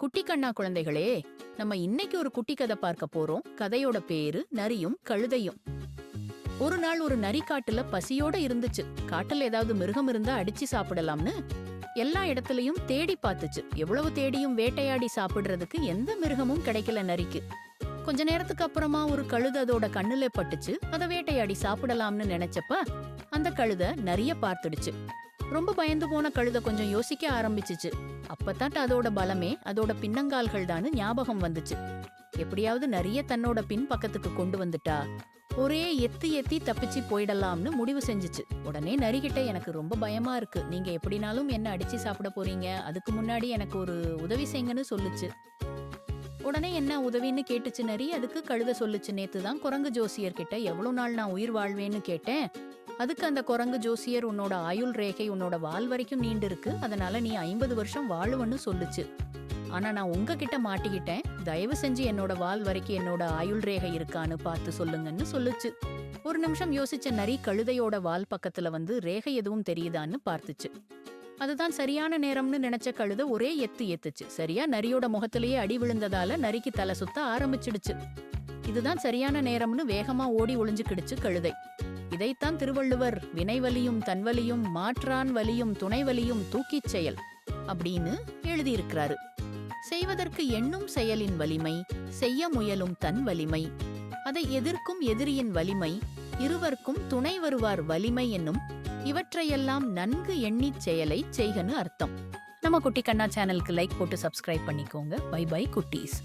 குட்டி கண்ணா குழந்தைகளே நம்ம இன்னைக்கு ஒரு குட்டி கதை பார்க்க போறோம். கதையோட பேரு நரியும் கழுதையும். ஒரு நாள் ஒரு நரி காட்டுல பசியோட இருந்துச்சு. காட்டுல ஏதாவது மிருகம் இருந்தா அடிச்சு சாப்பிடலாம்னு எல்லா இடத்துலயும் தேடி பார்த்துச்சு. எவ்வளவு தேடியும் வேட்டையாடி சாப்பிடுறதுக்கு எந்த மிருகமும் கிடைக்கல நரிக்கு. கொஞ்ச நேரத்துக்கு அப்புறமா ஒரு கழுத அதோட கண்ணுல பட்டுச்சு. அதை வேட்டையாடி சாப்பிடலாம்னு நினைச்சப்ப அந்த கழுத நரிய பார்த்துடுச்சு. ரொம்ப பயந்து போன கழுதை கொஞ்சம் யோசிக்க ஆரம்பிச்சிச்சு. அப்பதான் அதோட பலமே அதோட பின்னங்கால்கள் தான் ஞாபகம் வந்துச்சு. எப்படியாவது நிறைய தன்னோட பின் பக்கத்துக்கு கொண்டு வந்துட்டா. ஒரே எத்தி எத்தி தப்பிச்சு போயிடலாம்னு முடிவு செஞ்சுச்சு. உடனே நரிகிட்ட எனக்கு ரொம்ப பயமா இருக்கு. நீங்க எப்படினாலும் என்ன அடிச்சு சாப்பிட போறீங்க? அதுக்கு முன்னாடி எனக்கு ஒரு உதவி செய்யுங்கன்னு சொல்லுச்சு. உடனே என்ன உதவின்னு கேட்டுச்சு நரி. அதுக்கு கழுத சொல்லுச்சு நேத்து தான் குரங்கு ஜோசியர் கிட்ட எவ்வளவு நாள் நான் உயிர் வாழ்வேன்னு கேட்டேன். அதுக்கு அந்த குரங்கு ஜோசியர் உன்னோட ஆயுள் ரேகை உன்னோட வால் வரைக்கும் நீண்டு இருக்கு அதனால நீ ஐம்பது வருஷம் வாழுவன்னு சொல்லுச்சு. ஆனா நான் உங்ககிட்ட மாட்டிக்கிட்டேன். தயவு செஞ்சு என்னோட வால் வரைக்கும் என்னோட ஆயுள் ரேகை இருக்கான்னு பார்த்து சொல்லுங்கன்னு சொல்லுச்சு. ஒரு நிமிஷம் யோசிச்ச நரி கழுதையோட வால் பக்கத்துல வந்து ரேகை எதுவும் தெரியுதான்னு பார்த்துச்சு. அதுதான் சரியான நேரம்னு நினைச்ச கழுத ஒரே எத்து எத்துச்சு சரியா நரியோட முகத்திலேயே அடி விழுந்ததால நரிக்கு தலை சுத்த ஆரம்பிச்சிடுச்சு. இதுதான் சரியான நேரம்னு வேகமா ஓடி ஒளிஞ்சுக்கிடுச்சு கழுதை. இதைத்தான் திருவள்ளுவர் வினைவலியும் தன்வலியும் மாற்றான் வலியும் துணைவலியும் தூக்கிச் செயல் அப்படின்னு எழுதியிருக்கிறாரு. செய்வதற்கு எண்ணும் செயலின் வலிமை செய்ய முயலும் தன் வலிமை அதை எதிர்க்கும் எதிரியின் வலிமை இருவர்க்கும் துணை வருவார் வலிமை என்னும் இவற்றையெல்லாம் நன்கு எண்ணிச் செயலை செய்கன்னு அர்த்தம். நம்ம குட்டி கண்ணா சேனலுக்கு லைக் போட்டு சப்ஸ்கிரைப் பண்ணிக்கோங்க. பை பை குட்டீஸ்.